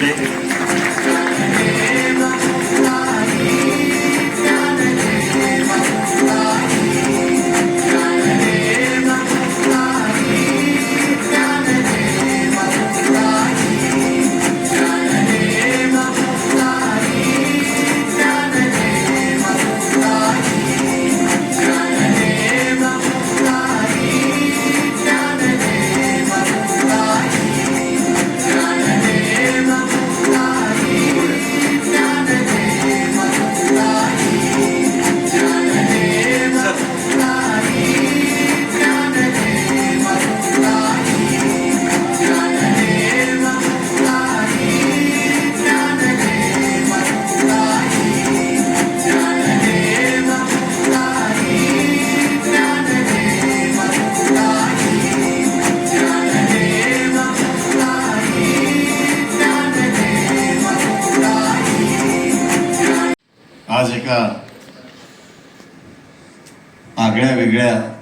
दिसते आज एका आगळ्या वेगळ्या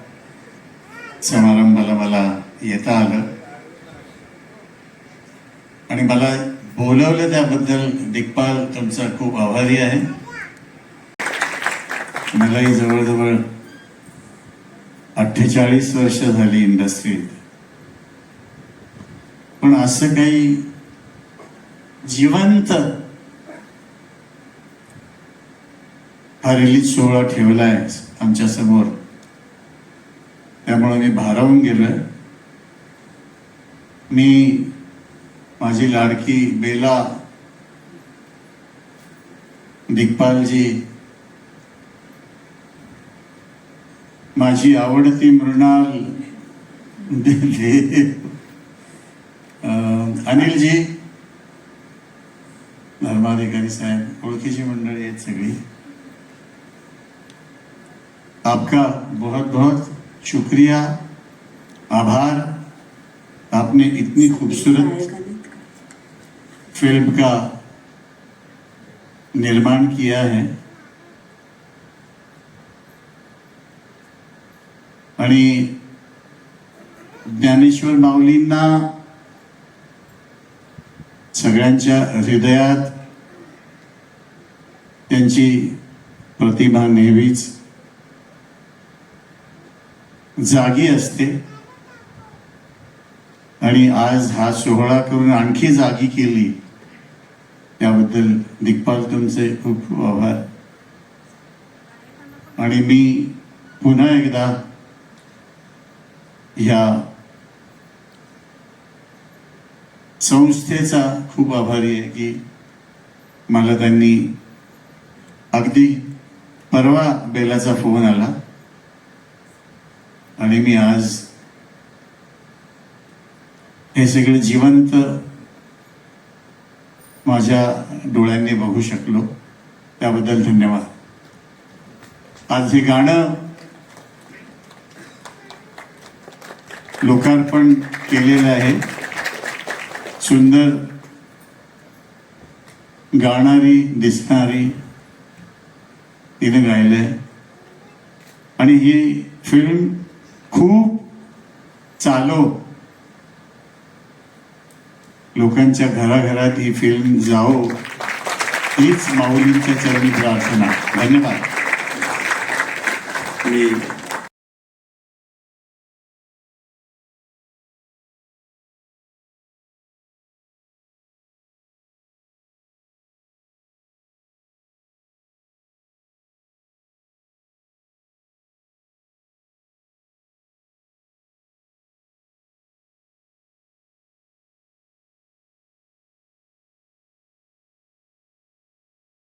समारंभाला मला येता आलं. आणि मला बोलवलं त्याबद्दल दिग्पाल तुमचा खूप आभारी आहे. मलाही जवळजवळ अठ्ठेचाळीस वर्ष झाली इंडस्ट्रीत. पण असं काही जिवंत हा रिलीज सोहळा ठेवलाय आमच्यासमोर. त्यामुळे मी भारावून गेलोय. मी माझी लाडकी बेला दिग्पालजी माझी आवडती मृणाल अनिलजी धर्माधिकारी साहेब ओळखीची मंडळी आहेत सगळी. आपका बहुत बहुत शुक्रिया आभार। आपने इतनी खूबसूरत फिल्म का निर्माण किया है। आणि ज्ञानेश्वर माऊलींना सगळ्यांच्या हृदयात त्यांची प्रतिभा नेहमीच जागी असते. आणि आज हा सोहळा करून आणखी जागी केली. त्याबद्दल दिग्पाल तुमचे खूप खूप आभार. आणि मी पुन्हा एकदा ह्या संस्थेचा खूप आभारी आहे की मला त्यांनी अगदी परवा बेलाचा फोन आला. आणि मी आज हे सगळे जिवंत माझ्या डोळ्यांनी बघू शकलो. त्याबद्दल धन्यवाद. आज हे गाणं लोकार्पण केलेलं आहे. सुंदर गाणारी दिसणारी तिने गायलंय. आणि ही फिल्म खूप चालो. लोकांच्या घराघरात ही फिल्म जाओ. हीच माऊलींच्या चरणी प्रार्थना. धन्यवाद. मी